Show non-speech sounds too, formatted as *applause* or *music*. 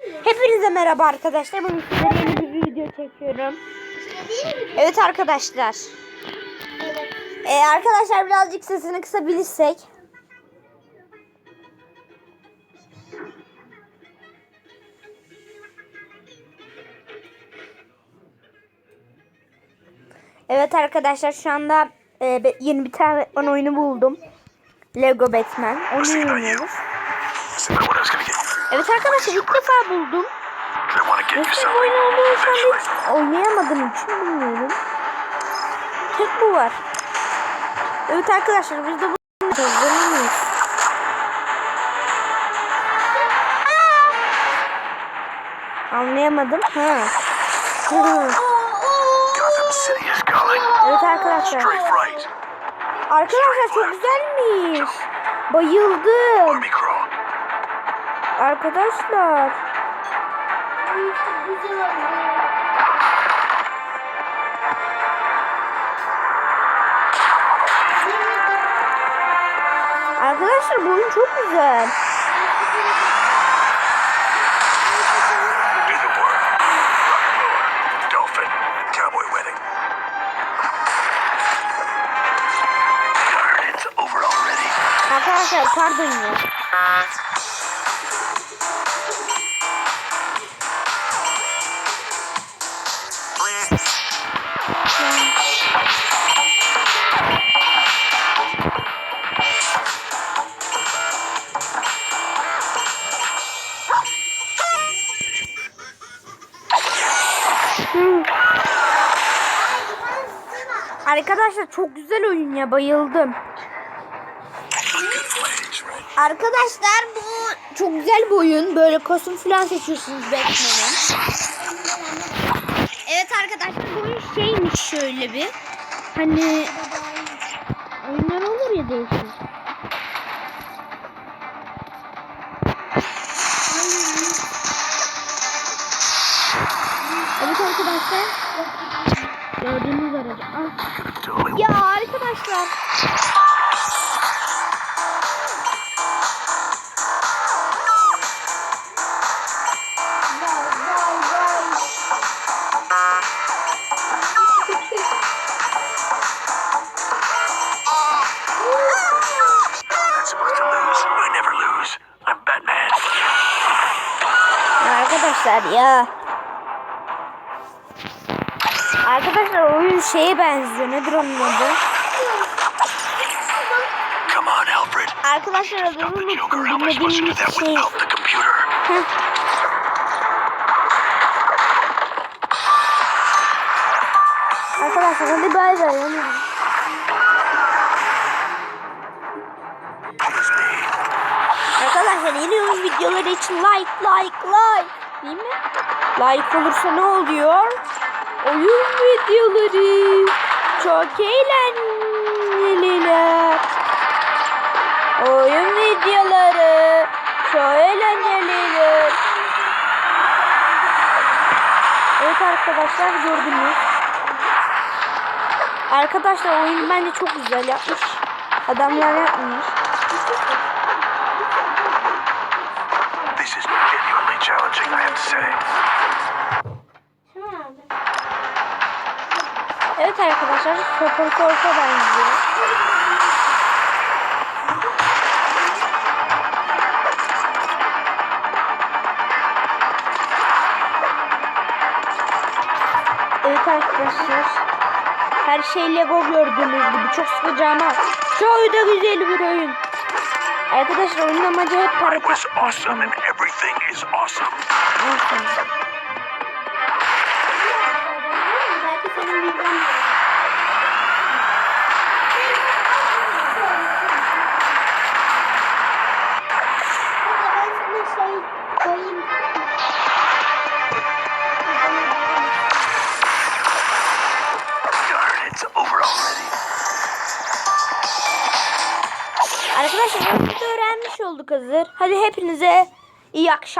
Hepinize merhaba arkadaşlar. Bugün sizlere yeni bir video çekiyorum. Evet arkadaşlar. Ee, arkadaşlar birazcık sesini kısabilirsek. Evet arkadaşlar şu anda e, yeni bir tane oyunu buldum. Lego Batman. Onu oynuyoruz. Evet arkadaşlar ilk defa buldum. Nasıl oyun olduğunu hiç oynayamadığım için bilmiyorum. Tek bu var. Evet arkadaşlar biz de bunu mıyız? Anlayamadım. Ha. Evet arkadaşlar. Arkadaşlar çok güzelmiş. Bayıldım. Arkadaşlar. Arkadaşlar bu oyun çok güzel. Arkadaşlar pardon ya. Arkadaşlar çok güzel oyun ya bayıldım. Arkadaşlar bu çok güzel bir oyun. Böyle kostüm falan seçiyorsunuz Batman'in. Evet arkadaşlar bu oyun şeymiş şöyle bir. Hani oyunlar olur ya değişik. Arkadaşlar. Gördüğünüz aracı. Ah. Ya arkadaşlar. not supposed Arkadaşlar oyun şeye benziyor. Nedir onun adı? Arkadaşlar adını unuttum. Bilmediğim bir şey. *laughs* Arkadaşlar hadi bay bay. Arkadaşlar yeni oyun videoları için like like like. Değil mi? Like olursa ne oluyor? Oyun videoları. Çok eğlenceliler. Oyun videoları. Çok eğlenceliler. Evet arkadaşlar gördünüz. Arkadaşlar oyun bence çok güzel yapmış. Adamlar yapmış. This is genuinely challenging, I have to say. Evet arkadaşlar Super Force'a benziyor. Evet arkadaşlar. Her şey Lego gördüğünüz gibi çok sıkıcı ama çok da güzel bir oyun. Arkadaşlar oyunun amacı hep para awesome and everything is awesome. Awesome. Arkadaşlar öğrenmiş olduk hazır. Hadi hepinize iyi akşamlar.